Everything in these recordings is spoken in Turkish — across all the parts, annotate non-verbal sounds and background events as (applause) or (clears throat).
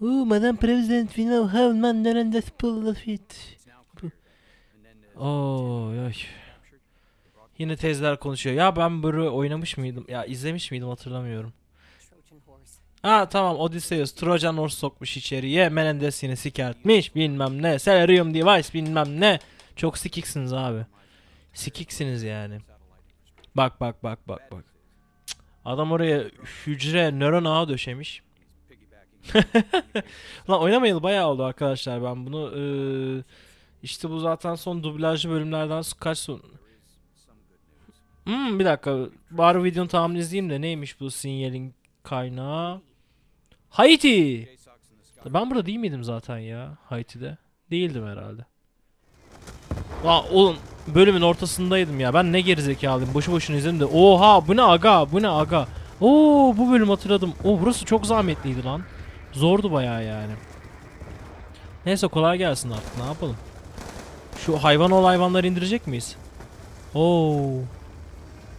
Oh, Madam President, we know how Mandela pull the feet. Oo, ay. Yine teyzeler konuşuyor. Ya ben böyle oynamış mıydım? Ya izlemiş miydim hatırlamıyorum. Ha tamam Odysseus Trojan horse sokmuş içeriye. Menendez yine sikertmiş bilmem ne. Celerium device bilmem ne. Çok sikiksiniz abi. Sikiksiniz yani. Bak bak bak bak bak. Adam oraya hücre nöron ağı döşemiş. (laughs) Lan oynamayalı bayağı oldu arkadaşlar ben bunu eee, işte bu zaten son dublajlı bölümlerden kaç son Hmm, bir dakika bari videonun tamamını izleyeyim de neymiş bu sinyalin kaynağı? Haiti! Ben burada değil miydim zaten ya Haiti'de? Değildim herhalde. Lan oğlum bölümün ortasındaydım ya ben ne gerizekalıyım boşu boşuna izledim de. Oha bu ne aga bu ne aga? Oo bu bölüm hatırladım. O burası çok zahmetliydi lan. Zordu bayağı yani. Neyse kolay gelsin artık ne yapalım. Şu hayvan ol hayvanları indirecek miyiz? Oo.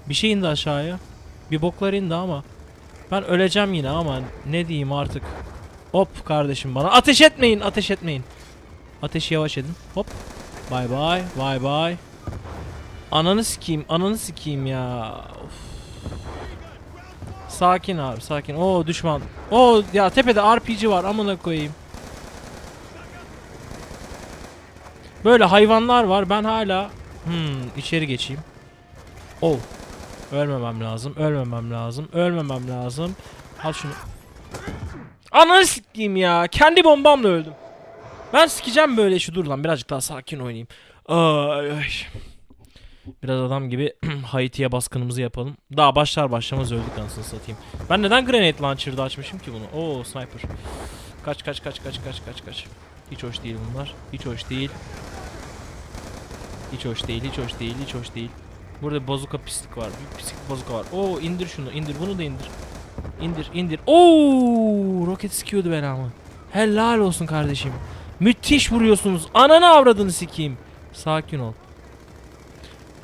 Bir şey indi aşağıya. Bir boklar indi ama. Ben öleceğim yine ama ne diyeyim artık. Hop kardeşim bana. Ateş etmeyin ateş etmeyin. Ateşi yavaş edin. Hop. Bay bay bay bay. Ananı sikeyim ananı sikeyim ya. Of. Sakin abi sakin. Oo düşman. Oo ya tepede RPG var amına koyayım. Böyle hayvanlar var. Ben hala hmm, içeri geçeyim. Oh. Ölmemem lazım. Ölmemem lazım. Ölmemem lazım. Al şunu. Ananı sikeyim ya. Kendi bombamla öldüm. Ben sikeceğim böyle şu dur lan birazcık daha sakin oynayayım. Ay ay. Biraz adam gibi (clears throat) Haiti'ye baskınımızı yapalım. Daha başlar başlamaz öldük anasını satayım. Ben neden grenade launcher'da açmışım ki bunu? Oo sniper. Kaç kaç kaç kaç kaç kaç kaç. Hiç hoş değil bunlar. Hiç hoş değil. Hiç hoş değil, hiç hoş değil, hiç hoş değil. Burada bazuka pislik var. Bir pislik bazuka var. Oo indir şunu, indir bunu da indir. İndir, indir. Oo roket sikiyordu belamı. Helal olsun kardeşim. Müthiş vuruyorsunuz. Ananı avradını sikeyim. Sakin ol.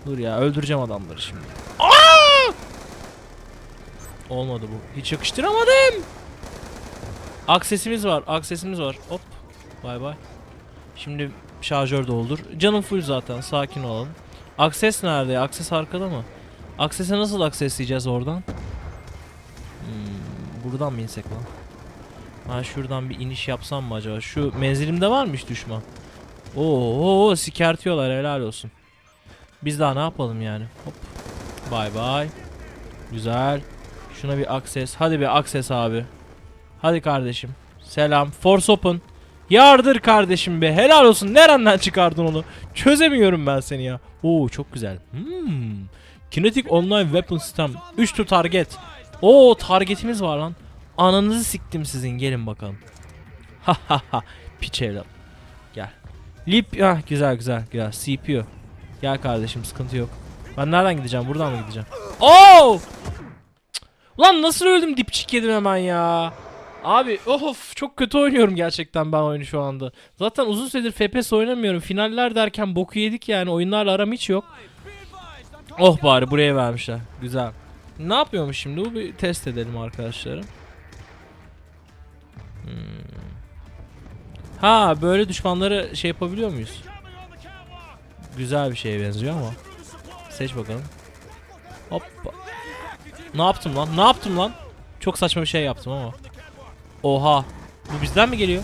Dur ya öldüreceğim adamları şimdi. Aa! Olmadı bu. Hiç yakıştıramadım. Aksesimiz var. Aksesimiz var. Hop. Bay bay. Şimdi şarjör doldur. Canım full zaten. Sakin olalım. Akses nerede? Akses arkada mı? Aksese nasıl aksesleyeceğiz oradan? Hmm, buradan mı insek lan? Ben şuradan bir iniş yapsam mı acaba? Şu menzilimde varmış düşman. Oo, oo sikertiyorlar helal olsun. Biz daha ne yapalım yani? Hop. Bay bay. Güzel. Şuna bir akses. Hadi bir akses abi. Hadi kardeşim. Selam. Force open. Yardır kardeşim be. Helal olsun. Nereden çıkardın onu? Çözemiyorum ben seni ya. Oo çok güzel. Hmm. Kinetic Online Weapon System. 3 to target. Oo targetimiz var lan. Ananızı siktim sizin. Gelin bakalım. Ha ha ha. Piç evlat. Gel. Lip. Ah güzel güzel güzel. CPU. Gel kardeşim sıkıntı yok. Ben nereden gideceğim? Buradan mı gideceğim? Oo! Cık. Ulan nasıl öldüm dipçik yedim hemen ya. Abi of çok kötü oynuyorum gerçekten ben oyunu şu anda. Zaten uzun süredir FPS oynamıyorum. Finaller derken boku yedik yani. Oyunlarla aram hiç yok. Oh bari buraya vermişler. Güzel. Ne yapıyormuş şimdi? Bu bir test edelim arkadaşlarım. Hmm. Ha böyle düşmanları şey yapabiliyor muyuz? Güzel bir şeye benziyor ama. Seç bakalım. Hoppa. Ne yaptım lan? Ne yaptım lan? Çok saçma bir şey yaptım ama. Oha. Bu bizden mi geliyor?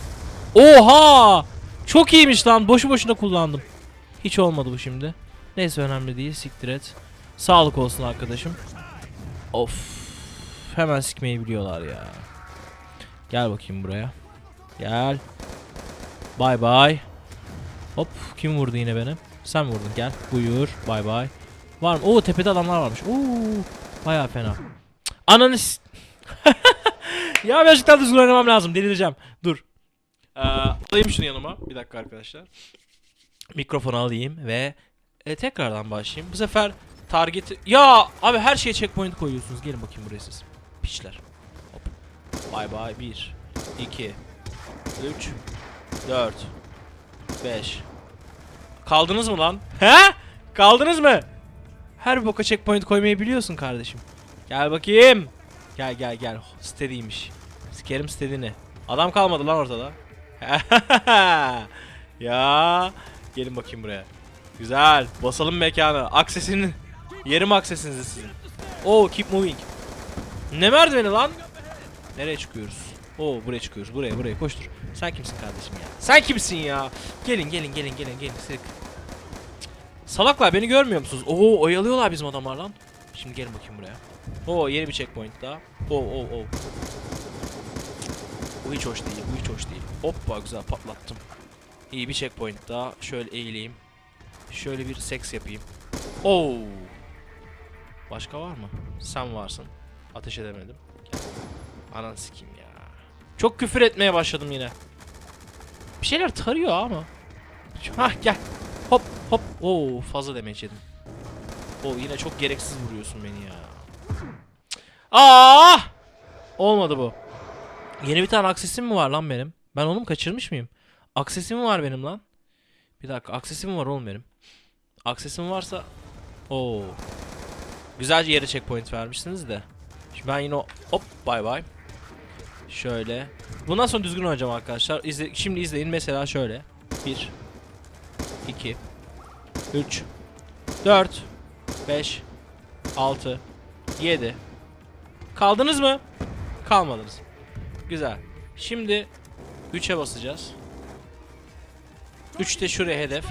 Oha! Çok iyiymiş lan. Boşu boşuna kullandım. Hiç olmadı bu şimdi. Neyse önemli değil. Siktir et. Sağlık olsun arkadaşım. Of. Hemen sikmeyi biliyorlar ya. Gel bakayım buraya. Gel. Bay bay. Hop. Kim vurdu yine beni? Sen vurdun gel. Buyur. Bay bay. Var mı? Oo tepede adamlar varmış. Oo. Baya fena. Ananı (laughs) Ya gerçekten düzgün oynamam lazım. Delireceğim. Dur. Ee, alayım şunu yanıma. Bir dakika arkadaşlar. Mikrofonu alayım ve e, tekrardan başlayayım. Bu sefer target'i... Ya abi her şeye checkpoint koyuyorsunuz. Gelin bakayım buraya siz. Piçler. Hop. Bay bay. 1 2 3 4 5 Kaldınız mı lan? He? Kaldınız mı? Her boka checkpoint koymayı biliyorsun kardeşim. Gel bakayım. Gel gel gel. Steady'ymiş. Sikerim steady'ni. Adam kalmadı lan ortada. (laughs) ya gelin bakayım buraya. Güzel. Basalım mekanı. Aksesinin yerim aksesinizi sizin. Oh keep moving. Ne merdiveni lan? Nereye çıkıyoruz? Oo buraya çıkıyoruz. Buraya buraya koştur. Sen kimsin kardeşim ya? Sen kimsin ya? Gelin gelin gelin gelin gelin. Sık. Salaklar beni görmüyor musunuz? Oo oyalıyorlar bizim adamlar lan. Şimdi gelin bakayım buraya. Oo yeni bir checkpoint daha. Oo oo oo. Bu hiç hoş değil. Bu hiç hoş değil. Hoppa güzel patlattım. İyi bir checkpoint daha. Şöyle eğileyim. Şöyle bir seks yapayım. Oo. Başka var mı? Sen varsın. Ateş edemedim. Anan sikeyim ya. Çok küfür etmeye başladım yine. Bir şeyler tarıyor ama. Hah gel. Hop hop. Oo fazla demeç yedim. Oo yine çok gereksiz vuruyorsun beni ya. Aa! Olmadı bu. Yeni bir tane aksesim mi var lan benim? Ben onu mu kaçırmış mıyım? Aksesim mi var benim lan? Bir dakika aksesim mi var oğlum benim? Aksesim varsa... Oo. Güzelce yere checkpoint vermişsiniz de. Şimdi ben yine o... Hop bay bay. Şöyle. Bundan sonra düzgün oynayacağım arkadaşlar. İzle... Şimdi izleyin mesela şöyle. 1 2 3 4 5 6 7 Kaldınız mı? Kalmadınız. Güzel. Şimdi 3'e basacağız. 3 de şuraya hedef.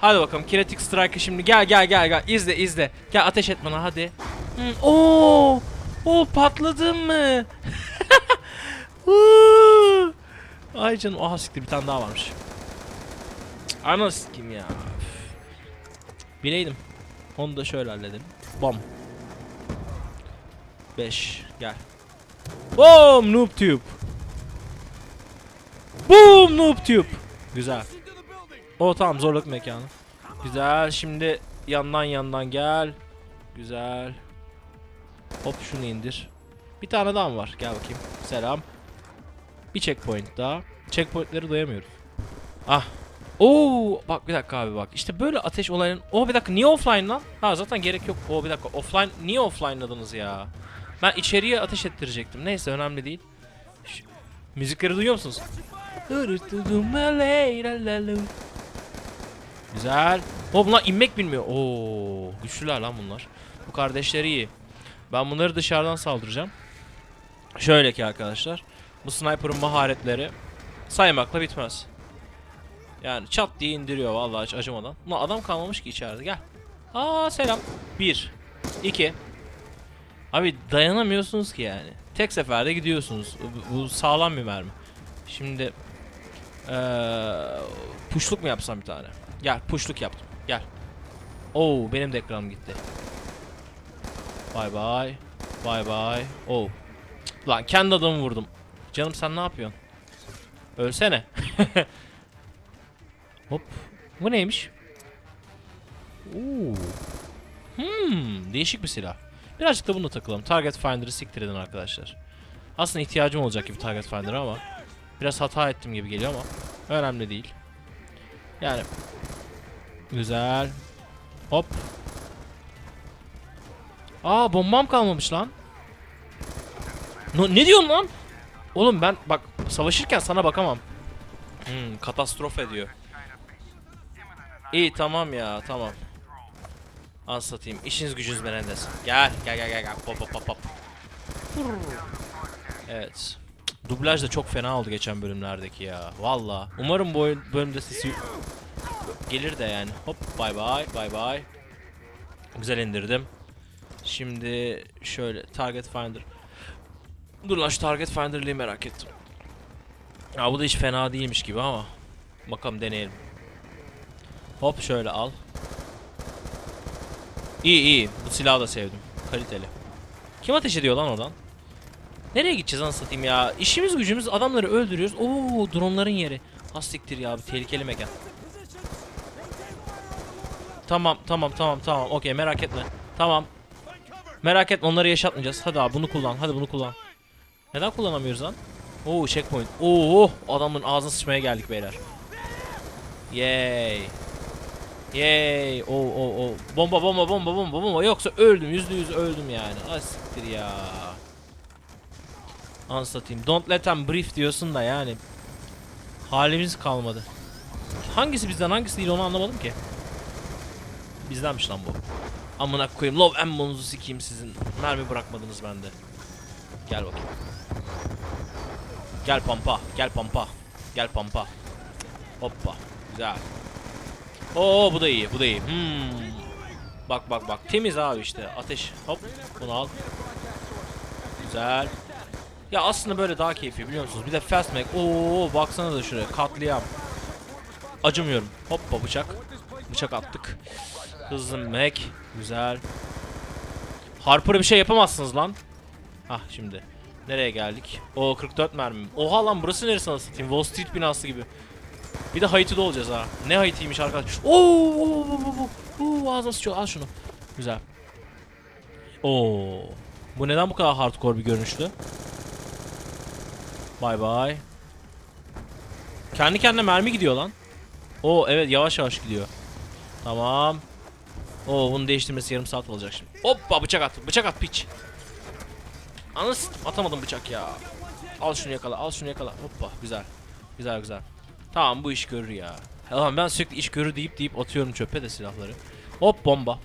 Hadi bakalım Kinetic Strike'ı şimdi gel gel gel gel izle izle. Gel ateş et bana hadi. Hı, Oo! Oo patladın mı? (laughs) Ay canım aha siktir bir tane daha varmış. Ana sikim ya. Üf. Bileydim. Onu da şöyle halledelim. Bam. 5 gel. Boom noob tube. Boom noob tube. Güzel. O tamam zorluk mekanı. Güzel şimdi yandan yandan gel. Güzel. Hop şunu indir. Bir tane daha mı var? Gel bakayım. Selam. Bir checkpoint daha. Checkpointleri doyamıyoruz. Ah. Oo bak bir dakika abi bak. İşte böyle ateş olayının. O bir dakika niye offline lan? Ha zaten gerek yok. O bir dakika offline niye offline'ladınız ya? Ben içeriye ateş ettirecektim. Neyse önemli değil. Ş- müzikleri duyuyor musunuz? Güzel. O bunlar inmek bilmiyor. Oo, güçlüler lan bunlar. Bu kardeşleri iyi. Ben bunları dışarıdan saldıracağım. Şöyle ki arkadaşlar. Bu sniper'ın maharetleri saymakla bitmez. Yani çat diye indiriyor vallahi acımadan. Ulan adam kalmamış ki içeride gel. Aa selam. 1 2 Abi dayanamıyorsunuz ki yani. Tek seferde gidiyorsunuz. Bu, sağlam bir mermi. Şimdi eee puşluk mu yapsam bir tane? Gel puşluk yaptım. Gel. Oo benim de ekranım gitti. Bay bay. Bay bay. Oo. Lan kendi adamı vurdum. Canım sen ne yapıyorsun? Ölsene. (laughs) Hop. Bu neymiş? Oo. Hmm, değişik bir silah. Birazcık da bununla takılalım. Target Finder'ı siktir edin arkadaşlar. Aslında ihtiyacım olacak gibi Target Finder'a ama biraz hata ettim gibi geliyor ama önemli değil. Yani güzel. Hop. Aa bombam kalmamış lan. No, ne diyorsun lan? Oğlum ben bak savaşırken sana bakamam. Hmm, katastrof ediyor. İyi tamam ya tamam. An satayım. İşiniz gücünüz Menendez. Gel gel gel gel gel. Pop pop pop. Evet. Dublaj da çok fena oldu geçen bölümlerdeki ya. Valla. Umarım bu oyun- bölümde sesi gelir de yani. Hop bay bay bay bay. Güzel indirdim. Şimdi şöyle target finder. Dur lan şu target finder'liği merak ettim. Ya bu da hiç fena değilmiş gibi ama. Bakalım deneyelim. Hop şöyle al. İyi iyi. Bu silahı da sevdim. Kaliteli. Kim ateş ediyor lan oradan? Nereye gideceğiz anasını satayım ya? İşimiz gücümüz adamları öldürüyoruz. Oo dronların yeri. Hastiktir ya bir tehlikeli mekan. Tamam tamam tamam tamam. Okey merak etme. Tamam. Merak etme onları yaşatmayacağız. Hadi abi bunu kullan. Hadi bunu kullan. Neden kullanamıyoruz lan? Oo checkpoint. Oo adamın ağzına sıçmaya geldik beyler. Yay. Yay. Oo oo oo. Bomba bomba bomba bomba bomba. Yoksa öldüm. Yüzde yüz öldüm yani. Ay siktir ya. Anlatayım. Don't let them brief diyorsun da yani. Halimiz kalmadı. Hangisi bizden hangisi değil onu anlamadım ki. Bizdenmiş lan bu. Amına koyayım. Love ammo'nuzu sikeyim sizin. Mermi bırakmadınız bende. Gel bakayım. Gel pampa. Gel pampa. Gel pampa. Hoppa. Güzel. Oo bu da iyi. Bu da iyi. Hmm. Bak bak bak. Temiz abi işte. Ateş. Hop. Bunu al. Güzel. Ya aslında böyle daha keyifli biliyor musunuz? Bir de fast mag. Oo baksana da şuraya. Katliam. Acımıyorum. Hoppa bıçak. Bıçak attık. Hızlı mag. Güzel. Harper'a bir şey yapamazsınız lan. Hah şimdi. Nereye geldik? O 44 mermi. Oha lan burası neresi nasıl satayım? Wall Street binası gibi. Bir de Haiti'de olacağız ha. Ne Haiti'ymiş arkadaş. Oo, oo, oo, oo, oo, ağzıma sıçıyor. Al şunu. Güzel. Oo. Bu neden bu kadar hardcore bir görünüştü? Bay bay. Kendi kendine mermi gidiyor lan. Oo evet yavaş yavaş gidiyor. Tamam. Oo bunu değiştirmesi yarım saat olacak şimdi. Hoppa bıçak at. Bıçak at piç. Anasını atamadım bıçak ya. Al şunu yakala. Al şunu yakala. Hoppa güzel. Güzel güzel. Tamam bu iş görür ya. Tamam ben sürekli iş görür deyip deyip atıyorum çöpe de silahları. Hop bomba.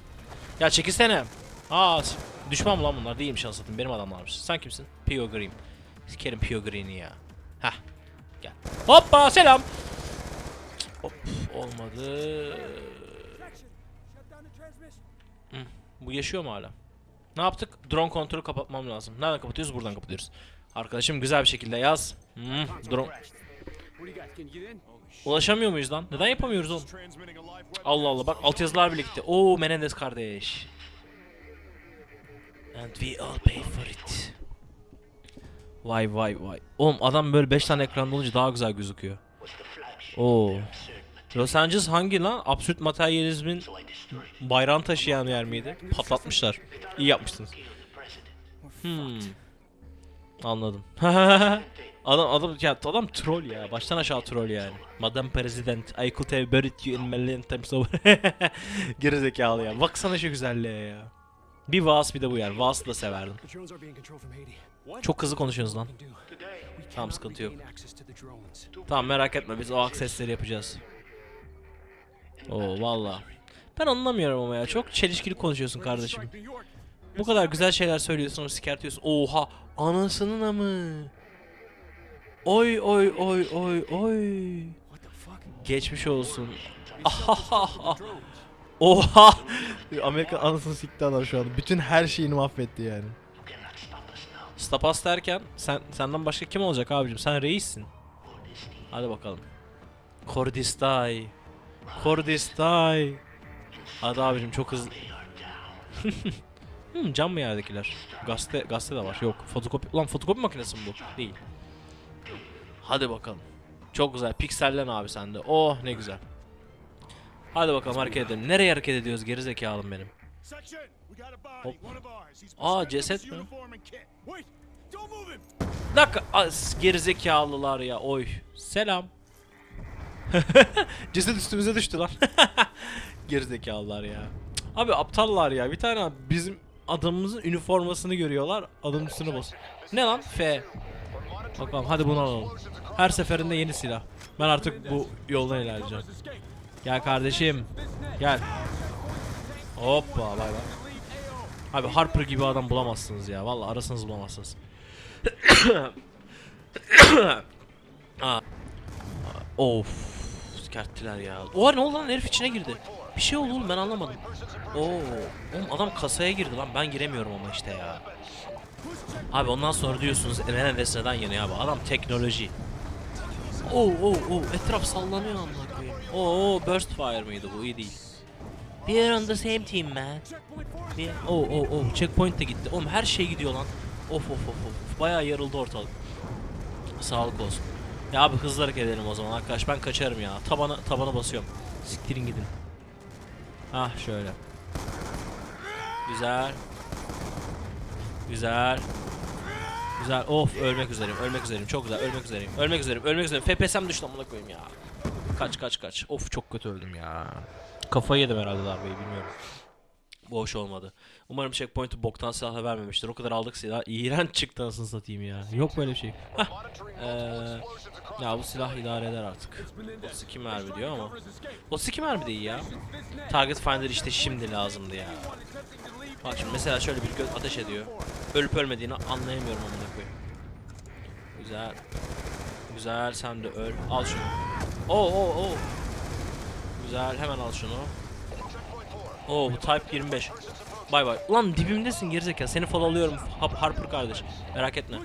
Ya çekilsene. Aa düşman lan bunlar? Değilmiş anasını Benim adamlarmış. Sen kimsin? Pio Green. Sikerim Pio Green'i ya. Heh. Gel. Hoppa selam. Hop olmadı. Hı, bu yaşıyor mu hala? Ne yaptık? Drone kontrolü kapatmam lazım. Nereden kapatıyoruz? Buradan kapatıyoruz. Arkadaşım güzel bir şekilde yaz. Hmm, drone. Ulaşamıyor muyuz lan? Neden yapamıyoruz oğlum? Allah Allah bak altyazılar gitti. Oo Menendez kardeş. And we all pay for it. Vay vay vay. Oğlum adam böyle 5 tane ekranda olunca daha güzel gözüküyor. Oo. Los Angeles hangi lan? Absürt materyalizmin bayrağını taşıyan yer miydi? Patlatmışlar. İyi yapmışsınız. Hmm. Anladım. (laughs) adam adam ya adam troll ya. Baştan aşağı troll yani. Madam President, I could have buried you in million times over. (laughs) Gerizekalı ya. Baksana şu güzelliğe ya. Bir Vaas bir de bu yer. Vaas'ı da severdim. Çok hızlı konuşuyorsunuz lan. Tamam sıkıntı yok. Tamam merak etme biz o aksesleri yapacağız. Oo valla. Ben anlamıyorum ama ya. Çok çelişkili konuşuyorsun kardeşim. Bu kadar güzel şeyler söylüyorsun ama sikertiyorsun. Oha! Anasının amı. Oy oy oy oy oy. Geçmiş olsun. (laughs) Oha! Amerika anasını sikti adam şu an. Bütün her şeyini mahvetti yani. Stapas derken sen senden başka kim olacak abicim? Sen reissin. Hadi bakalım. Kordistay. Kordistay. Hadi abicim çok hızlı. (laughs) hmm, cam mı yerdekiler? Gazete, gazete de var. Yok. Fotokopi. Ulan fotokopi makinesi mi bu? Değil. Hadi bakalım. Çok güzel. Piksellen abi sende. Oh ne güzel. Hadi bakalım hareket edelim. Nereye hareket ediyoruz gerizekalım benim. Hop. Aa, ceset mi? Dakika. Gerizekalılar ya. Oy. Selam. (laughs) Ceset üstümüze düştü lan. (laughs) Gerizekalılar ya. Abi aptallar ya. Bir tane bizim adamımızın üniformasını görüyorlar. Adamın üstüne bas. Ne lan? F. Bakalım hadi bunu alalım. Her seferinde yeni silah. Ben artık bu yoldan ilerleyeceğim. Gel kardeşim. Gel. Hoppa bay bay. Abi Harper gibi adam bulamazsınız ya. Vallahi arasanız bulamazsınız. (coughs) (coughs) Aa. Of. Kerttiler ya. Oha ne oldu lan herif içine girdi. Bir şey oldu oğlum ben anlamadım. Oo. Oğlum adam kasaya girdi lan ben giremiyorum ama işte ya. Abi ondan sonra diyorsunuz Menendez neden yanıyor abi. Adam teknoloji. Oo oo oo etraf sallanıyor amına koyayım. Oo burst fire mıydı bu iyi değil. We are on the same team man. Bir, oh oh oh checkpoint de gitti. Oğlum her şey gidiyor lan. Of of of of. Bayağı yarıldı ortalık. Sağlık olsun. Ya abi hızlı hareket edelim o zaman arkadaş ben kaçarım ya. Tabana tabana basıyorum. Siktirin gidin. Ah şöyle. Güzel. Güzel. Güzel. Of ölmek üzereyim. Ölmek üzereyim. Çok güzel. Ölmek üzereyim. Ölmek üzereyim. Ölmek üzereyim. FPS'm düştü amına koyayım ya. Kaç kaç kaç. Of çok kötü öldüm ya. Kafayı yedim herhalde darbeyi bilmiyorum. Boş olmadı. Umarım checkpoint'u boktan silahla vermemiştir. O kadar aldık silah. İğrenç çıktı anasını satayım ya. Yok böyle bir şey. Hah. Ee, ya bu silah idare eder artık. 32 mermi diyor ama. 32 mermi değil ya. Target Finder işte şimdi lazımdı ya. Bak şimdi mesela şöyle bir göz ateş ediyor. Ölüp ölmediğini anlayamıyorum amına koyayım. Güzel. Güzel sen de öl. Al şunu. Oo oo oo. Güzel hemen al şunu. Oo bu Type 25. Bay bay. Ulan dibimdesin gerizekalı. Seni followluyorum Harper kardeş. Merak etme.